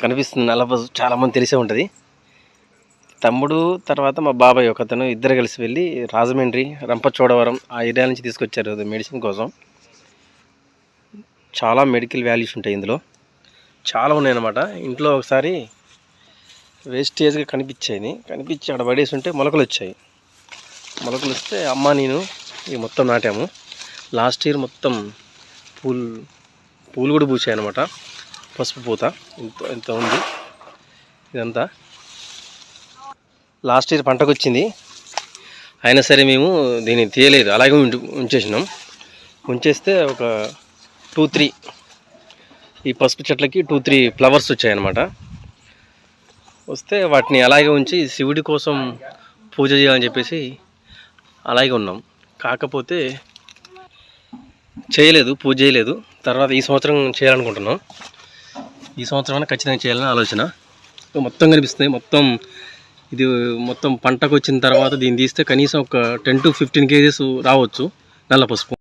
కనిపిస్తుంది. నల్ల చాలామంది చాలా మంది తెలిసే ఉంటుంది. తమ్ముడు తర్వాత మా బాబాయ్ ఒకతను ఇద్దరు కలిసి వెళ్ళి రాజమండ్రి రంపచోడవరం ఆ ఏరియా నుంచి తీసుకొచ్చారు మెడిసిన్ కోసం. చాలా మెడికల్ వాల్యూస్ ఉంటాయి ఇందులో. చాలా ఉన్నాయన్నమాట. ఇంట్లో ఒకసారి వేస్టేజ్గా కనిపించాయి. కనిపించి అక్కడ పడేసి ఉంటే మొలకలు వచ్చాయి. మొలకలు వస్తే అమ్మ నేను ఇవి మొత్తం నాటాము. లాస్ట్ ఇయర్ మొత్తం పూలు పూలు కూడా పూసాయి అనమాట పసుపు పూత. ఇంత ఇంత ఉంది. ఇదంతా. లాస్ట్ ఇయర్ పంటకు వచ్చింది అయినా సరే మేము దీన్ని తీయలేదు. అలాగే ఉంచేసినాం. ఉంచేస్తే ఒక టూ త్రీ ఈ పసుపు చెట్లకి టూ త్రీ ఫ్లవర్స్ వచ్చాయన్నమాట. వస్తే వాటిని అలాగే ఉంచి శివుడి కోసం పూజ చేయాలని చెప్పేసి అలాగే ఉన్నాం. కాకపోతే చేయలేదు పూజ చేయలేదు. తర్వాత ఈ సంవత్సరం చేయాలనుకుంటున్నాం. ఈ సంవత్సరం ఖచ్చితంగా చేయాలని ఆలోచన. మొత్తం కనిపిస్తుంది. మొత్తం ఇది మొత్తం పంటకు వచ్చిన తర్వాత దీన్ని తీస్తే కనీసం ఒక టెన్ టు ఫిఫ్టీన్ కేజెస్ రావచ్చు నల్ల పసుపు.